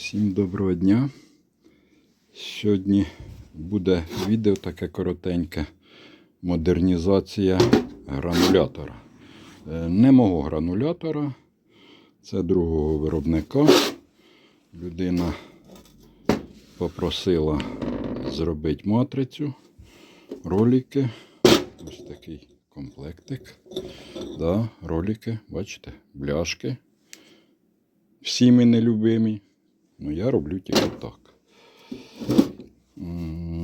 Всім доброго дня. Сьогодні буде відео таке коротеньке. Модернізація гранулятора. Е, Не мого гранулятора, це другого виробника. Людина попросила зробити матрицю, ролики. Ось такий комплектик. Да, ролики, бачите, бляшки. Всі ми нелюбимі. Ну, я роблю тільки так.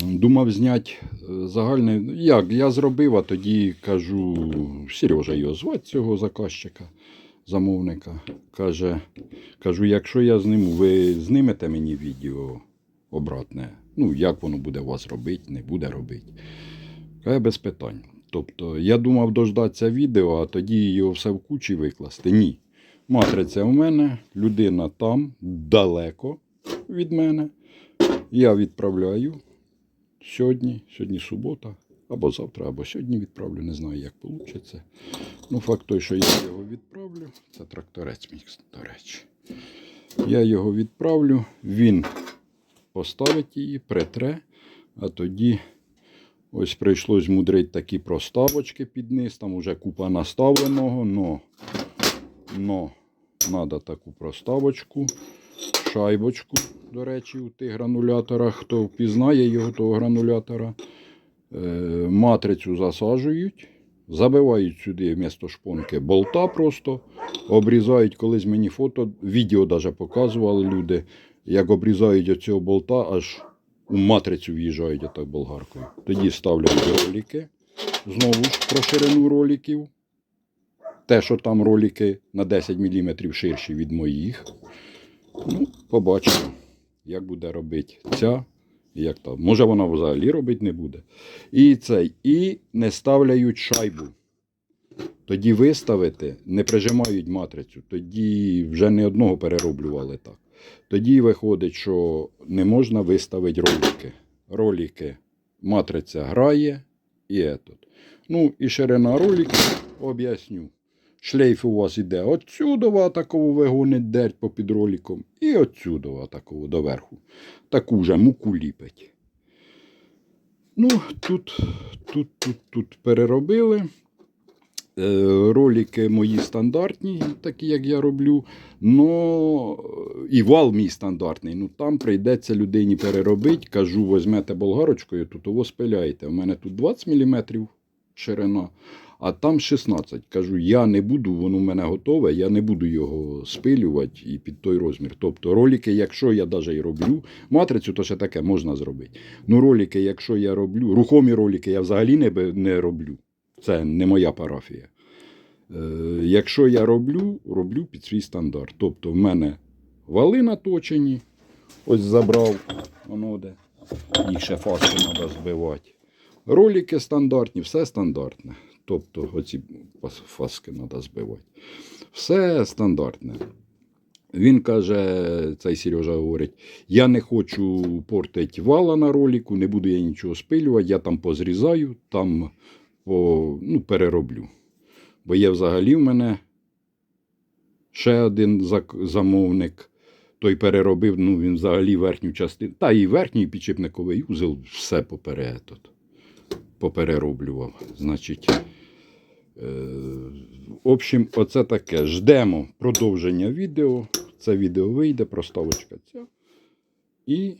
Думав зняти е, загальне. ну, Як? Я зробив, а тоді кажу, Сережа його звати цього заказчика, замовника. Каже, кажу, якщо я зниму, ви знимете мені відео обратне. Ну, як воно буде у вас робити, не буде робити. Каже, без питань. Тобто, я думав дождатися відео, а тоді його все в кучі викласти. Ні. Матриця у мене, людина там, далеко від мене. Я відправляю сьогодні, сьогодні субота, або завтра, або сьогодні відправлю, не знаю, як вийде. Ну, факт той, що я його відправлю, це тракторець мій, до речі. Я його відправлю, він поставить її, притре, а тоді ось прийшлось мудрить такі проставочки під низ, там уже купа наставленого, но Но треба таку проставочку, шайбочку, до речі, у тих грануляторах. Хто впізнає його того гранулятора, е, матрицю засаджують, забивають сюди вмісто шпонки болта просто, обрізають колись мені фото, відео навіть показували люди, як обрізають оцього болта, аж у матрицю в'їжджають отак болгаркою. Тоді ставлять ролики, знову ж про ширину роликів те, що там ролики на 10 мм ширші від моїх. Ну, побачимо, як буде робити ця. Як там. Може вона взагалі робити не буде. І цей, і не ставляють шайбу. Тоді виставити, не прижимають матрицю, тоді вже не одного перероблювали так. Тоді виходить, що не можна виставити ролики. Ролики матриця грає і етот. Ну і ширина роликів об'ясню. Шлейф у вас іде отсюдова, такого вигонить дерть по підроліком, і отсюдова такого доверху. Таку же муку ліпить. Ну, тут, тут, тут, тут переробили. Е, Ролики мої стандартні, такі як я роблю. Но і вал мій стандартний. Ну там прийдеться людині переробити. Кажу, візьмете болгарочкою, тут його спиляєте. У мене тут 20 мм ширина, а там 16. Кажу, я не буду, воно в мене готове, я не буду його спилювати і під той розмір. Тобто ролики, якщо я навіть і роблю, матрицю, то ще таке можна зробити. Ну, ролики, якщо я роблю, рухомі ролики я взагалі не, не роблю. Це не моя парафія. Е, якщо я роблю, роблю під свій стандарт. Тобто в мене вали наточені, ось забрав, воно де. Їх ще фаски треба збивати. Ролики стандартні, все стандартне. Тобто оці фаски треба збивати. Все стандартне. Він каже, цей Сережа говорить: я не хочу портити вала на роліку, не буду я нічого спилювати, я там позрізаю, там по, ну, перероблю. Бо є взагалі в мене ще один замовник. Той переробив, ну він взагалі верхню частину, та і верхній підшипниковий узел все поперед, поперероблював. Значить, е, в общем, оце таке. Ждемо продовження відео. Це відео вийде, проставочка ця. І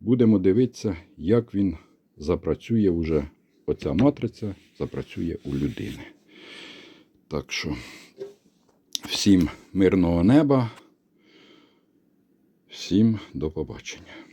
будемо дивитися, як він запрацює вже. Оця матриця запрацює у людини. Так що, всім мирного неба. Всім до побачення.